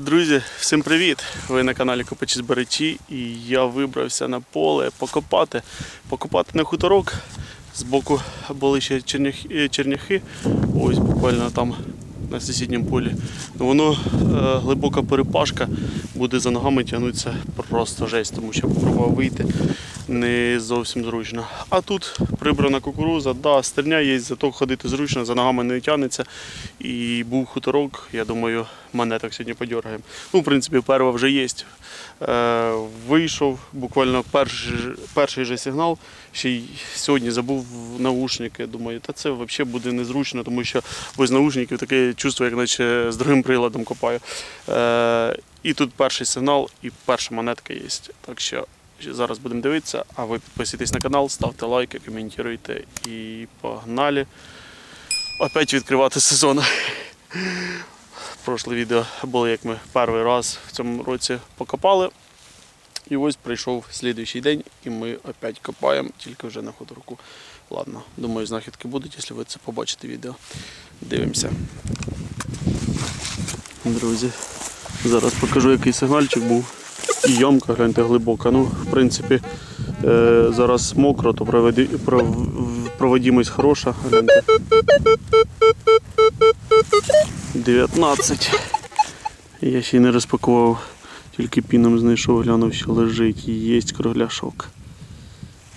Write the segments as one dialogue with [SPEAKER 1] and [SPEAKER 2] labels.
[SPEAKER 1] Друзі, всім привіт! Ви на каналі Копачі Зберечі і я вибрався на поле покопати, покопати на хуторок. Збоку були ще черняхи, е, ось буквально там на сусідньому полі. Ну, воно е, глибока перепашка, буде за ногами тягнутися просто жесть, тому що попробував вийти не зовсім зручно. А тут прибрана кукуруза, да, стерня є, зато ходити зручно, за ногами не тягнеться. І був хуторок, я думаю, монеток сьогодні подергаємо. Ну, в принципі, перва вже є. Е, вийшов буквально перший, перший же сигнал. Ще й сьогодні забув наушники. Думаю, та це взагалі буде незручно, тому що без наушників таке чувство, як наче з другим приладом копаю. Е, і тут перший сигнал, і перша монетка є. Так що зараз будемо дивитися, а ви підписуйтесь на канал, ставте лайки, коментуйте і погнали. Опять відкривати сезон. Прошле відео було, як ми перший раз в цьому році покопали. І ось прийшов слідуючий день, і ми опять копаємо, тільки вже на хуторку. Ладно, думаю, знахідки будуть, якщо ви це побачите відео. Дивимося. Друзі, зараз покажу, який сигнальчик був. І ямка, гляньте, глибока. Ну, в принципі, е, зараз мокро, то проводимость хороша. Гляньте. 19. Я ще й не розпакував, тільки піном знайшов, глянув, що лежить. Єсть кругляшок.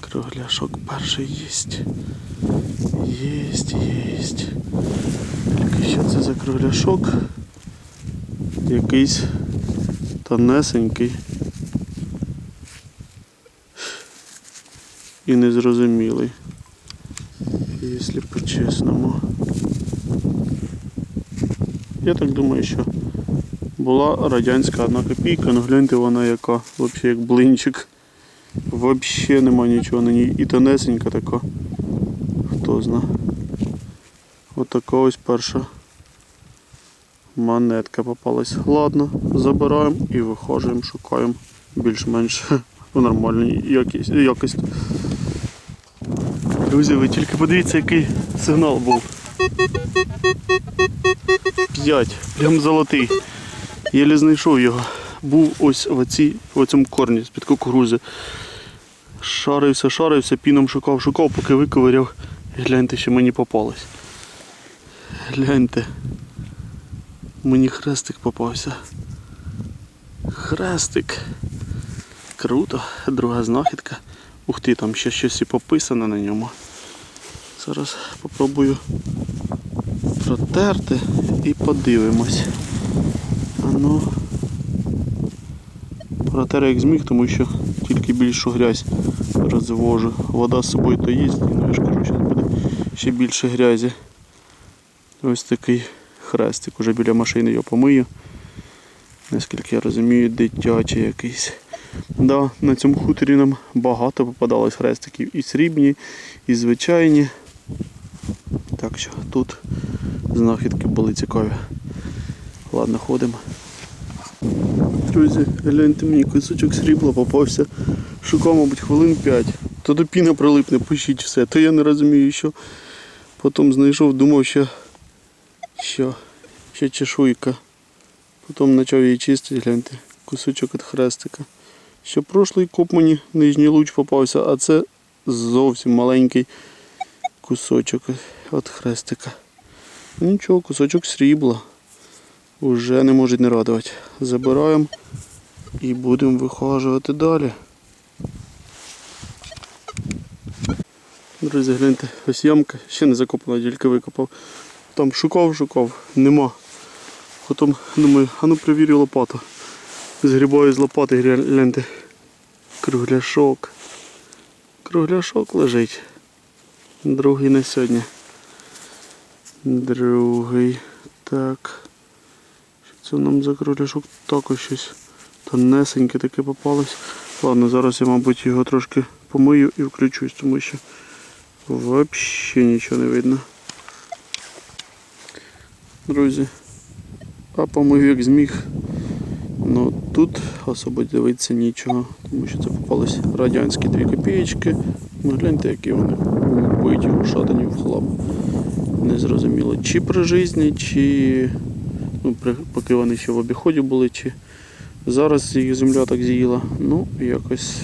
[SPEAKER 1] Кругляшок перший єсть. Єсть, єсть. Що це за кругляшок? Якийсь тонесенький. І незрозумілий. Якщо по-чесному. Я так думаю, що була радянська одна копійка, ну гляньте вона яка, взагалі як блинчик. Взагалі нема нічого на ній. І тонесенька така. Хто зна. Отака ось перша монетка попалась. Ладно, забираємо і виходимо, шукаємо більш-менш в нормальній якості. Друзі, ви тільки подивіться, який сигнал був. 5, прям золотий. Єлі знайшов його. Був ось в, оцій, в цьому корні з-під кукурузи. Шарився, шарився, піном шукав, шукав, поки виковиряв. Гляньте, що мені попалось. Гляньте. Мені хрестик попався. Хрестик. Круто. Друга знахідка. Ух ти, там ще щось і пописано на ньому. Зараз попробую протерти і подивимось. А ну. Протер як зміг, тому що тільки більшу грязь розвожу. Вода з собою то є, ну я ж кажу, зараз буде ще більше грязі. Ось такий хрестик, уже біля машини його помию. Наскільки я розумію, дитячий якийсь. Да, на цьому хуторі нам багато попадалось хрестиків. І срібні, і звичайні. Так що тут знахідки були цікаві. Ладно, ходимо. Друзі, гляньте мені кусочок срібла попався. Шукав, мабуть, хвилин 5. То до піна прилипне, пишіть все. То я не розумію, що. Потім знайшов, думав, що, що ще чешуйка. Потім почав її чистити, гляньте, кусочок від хрестика. Ще прошлий коп мені нижній луч попався, а це зовсім маленький кусочок від хрестика. Нічого, кусочок срібла. Уже не можуть не радувати. Забираємо і будемо вихажувати далі. Друзі, гляньте, ось ямка, ще не закопана, тільки викопав. Там шукав, шукав, нема. Потім думаю, а ну перевірю лопату. Згрібаю з лопати, гляньте. Кругляшок. Кругляшок лежить. Другий на сьогодні. Другий. Так. Що це нам за кругляшок також щось тонесеньке таке попалось. Ладно, зараз я, мабуть, його трошки помию і включусь, тому що взагалі нічого не видно. Друзі, а помию як зміг. Ну тут особо дивитися нічого, тому що це попались радянські дві копієчки. Ну гляньте, які вони вбиті, ушатані в хлам. Незрозуміло, чи при житті, чи ну, при- поки вони ще в обіході були, чи зараз їх земля так з'їла. Ну, якось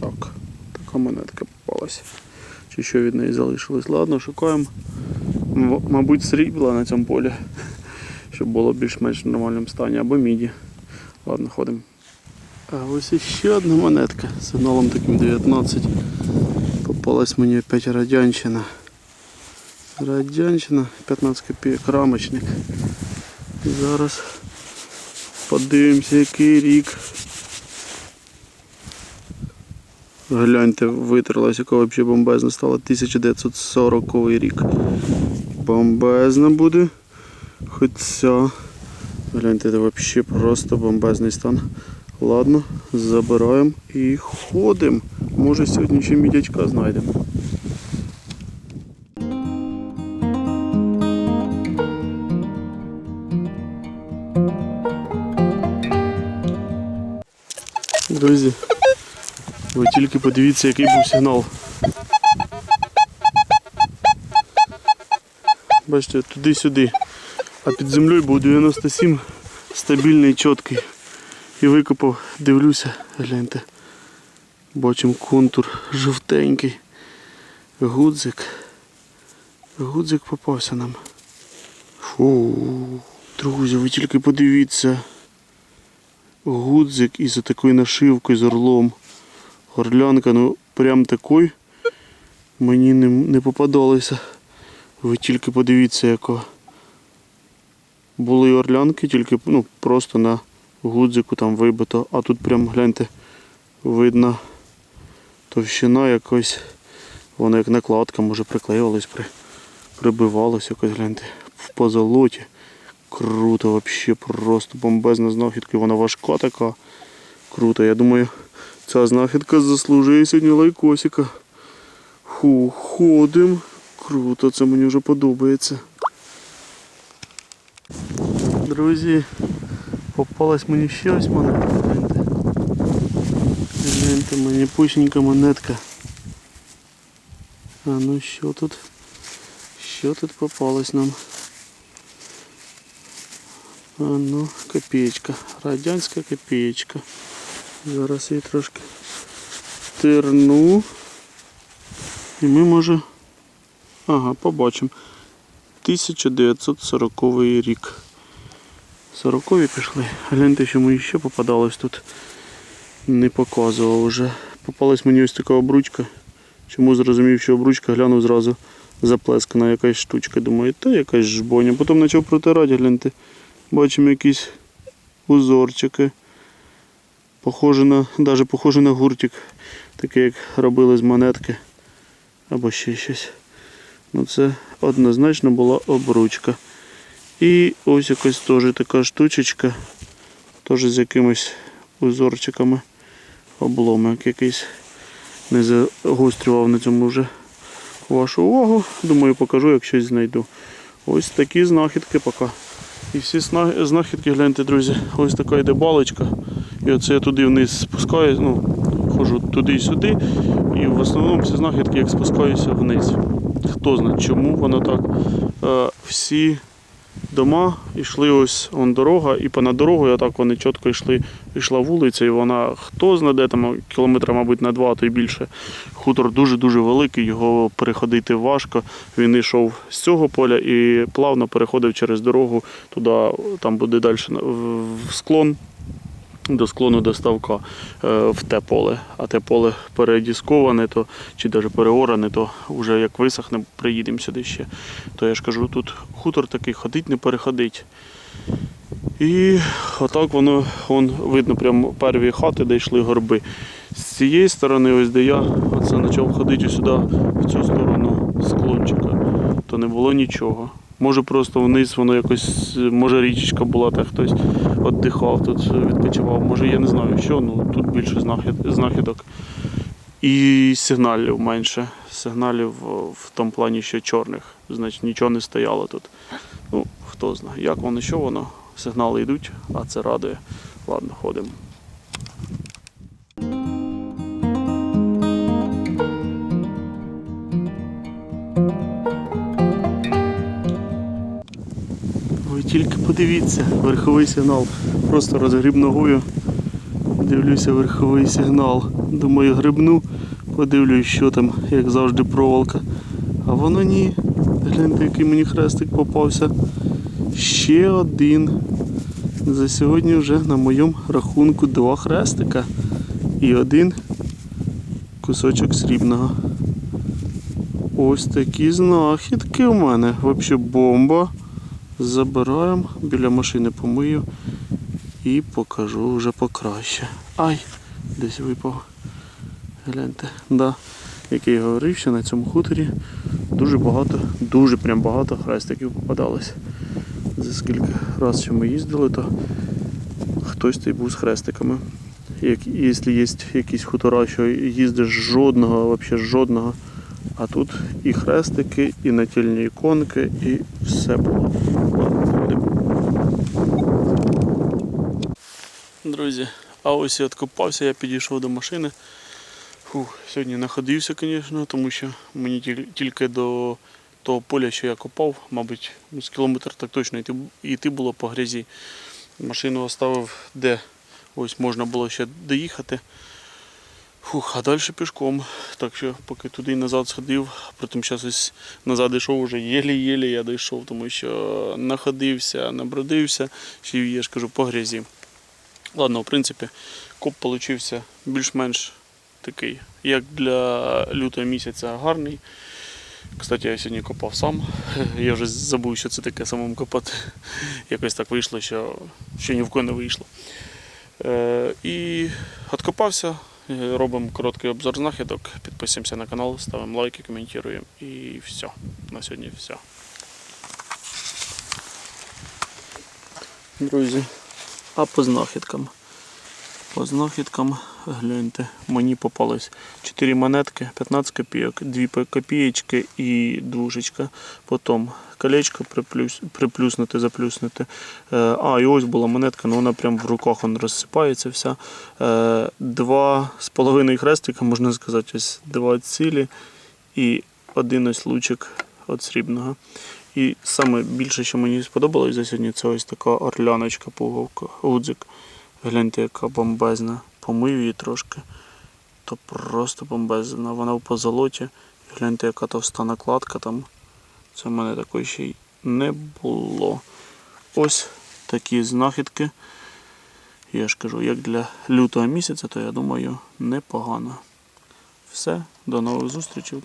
[SPEAKER 1] так. Така монетка попалася. Чи що від неї залишилось? Ладно, шукаємо. Мабуть, срібла на цьому полі, щоб було більш-менш в нормальному стані, або міді. Ладно, ходимо. А ось іще одна монетка з сигналом таким 19. Попалась мені опять радянщина. Радянщина, 15 копійок, рамочник. Зараз подивимося, який рік. Гляньте, витерлась, яка взагалі бомбезна стала. 1940 рік. Бомбезна буде. Хоча, гляньте, це взагалі просто бомбезний стан. Ладно, забираємо і ходимо. Може сьогодні ще мідячка знайдемо. Друзі, ви тільки подивіться, який був сигнал. Бачите, туди-сюди. А під землею був 97 стабільний, чіткий. І викопав, дивлюся, гляньте. Бачимо контур жовтенький. Гудзик. Гудзик попався нам. Фу. Друзі, ви тільки подивіться. Гудзик із такою нашивкою з орлом. Горлянка, ну прям такой мені не, не попадалося. Ви тільки подивіться, яка. Були орлянки, тільки ну, просто на гудзику там вибито, а тут прям гляньте, видно товщина якось, воно як накладка, може приклеювалось, при, прибивалось якось, гляньте, в позолоті. Круто, вообще просто бомбезна знахідка, вона важка така. Круто, я думаю, ця знахідка заслужує сьогодні лайкосика. Фу, ходим. Круто, це мені вже подобається. Друзі, попалась мені ще ось монетка. Гляньте. Гляньте, мені пучненька монетка. А ну що тут? Що тут попалось нам? А ну, копеечка. Радянська копеечка. Зараз її трошки терну. І ми може. Ага, побачимо. 1940 рік. 40-ві пішли. Гляньте, що мені ще попадалось тут. Не показував вже. Попалась мені ось така обручка. Чому зрозумів, що обручка глянув зразу заплескана якась штучка. Думаю, та якась жбоня. Потім почав протирати, гляньте. Бачимо якісь узорчики. Похоже на, навіть похоже на гуртик. Такий, як робили з монетки. Або ще щось. Ну це однозначно була обручка. І ось якась теж така штучечка. Теж з якимись узорчиками. Обломок якийсь. Не загострював на цьому вже вашу увагу. Думаю, покажу, як щось знайду. Ось такі знахідки поки. І всі знахідки, гляньте, друзі, ось така йде балочка. І оце я туди вниз спускаюсь, ну, ходжу туди і сюди. І в основному всі знахідки як спускаюся вниз. Хто знає, чому воно так. Е, всі дома йшли ось вон дорога, і понад дорогою так вони чітко йшли, йшла вулиця, і вона хто знає, де там кілометра, мабуть, на два, а то й більше. Хутор дуже-дуже великий, його переходити важко. Він йшов з цього поля і плавно переходив через дорогу туди, там буде далі в склон. До склону до ставка е, в те поле. А те поле передісковане, то чи навіть переоране, то вже як висохне, приїдемо сюди ще. То я ж кажу, тут хутор такий ходить, не переходить. І отак воно вон, видно прямо перві хати, де йшли горби. З цієї сторони, ось де я оце почав ходити сюди, в цю сторону склончика, то не було нічого. Може просто вниз воно якось, може річечка була, та хтось віддихав тут, відпочивав. Може я не знаю що, ну тут більше знахідок. І сигналів менше. Сигналів в тому плані, що чорних. Значить нічого не стояло тут. Ну, хто знає, як воно, що воно. Сигнали йдуть, а це радує. Ладно, ходимо. Тільки подивіться, верховий сигнал. Просто розгріб ногою. Дивлюся верховий сигнал. Думаю, грибну, подивлюсь, що там, як завжди, проволока. А воно ні. Гляньте, який мені хрестик попався. Ще один. За сьогодні вже на моєму рахунку два хрестика і один кусочок срібного. Ось такі знахідки у мене. Взагалі бомба. Забираємо, біля машини помию і покажу вже покраще. Ай, десь випав. Гляньте, да. Як я і говорив, що на цьому хуторі дуже багато, дуже прям багато хрестиків попадалось. За скільки разів що ми їздили, то хтось той був з хрестиками. Як, якщо є якісь хутора, що їздиш жодного, взагалі жодного. А тут і хрестики, і натільні іконки, і все було. Друзі, а ось і откопався, я підійшов до машини. Фух, сьогодні находився, звісно, тому що мені тільки до того поля, що я копав, мабуть, ну, з кілометр так точно йти було по грязі. Машину оставив де ось можна було ще доїхати. Фух, а далі пішком. Так що поки туди і назад сходив, потім зараз назад йшов вже єлі-єлі я дійшов, тому що находився, набродився, ще я ж кажу, по грязі. Ладно, в принципі, коп получився більш-менш такий, як для лютого місяця гарний. Кстати, я сьогодні копав сам. Я вже забув, що це таке самому копати. Якось так вийшло, що, що ні в кого не вийшло. Е, і откопався. Робимо короткий обзор знахідок. Підписуємося на канал, ставимо лайки, коментуємо і все. На сьогодні все. Друзі, а по знахідкам. По знахідкам, гляньте, мені попалось 4 монетки, 15 копійок, 2 копієчки і двушечка. Потім колечко приплюс, приплюснути, заплюснути. Е, А, і ось була монетка, але вона прям в руках вона розсипається вся. Е, Два з половиною хрестика, можна сказати, ось два цілі і один ось лучик від срібного. І саме більше, що мені сподобалось за сьогодні, це ось така орляночка пуговка, гудзик. Гляньте, яка бомбезна. Помив її трошки. То просто бомбезна. Вона в позолоті. Гляньте, яка товста накладка там. Це в мене такої ще й не було. Ось такі знахідки. Я ж кажу, як для лютого місяця, то я думаю, непогано. Все, до нових зустрічей.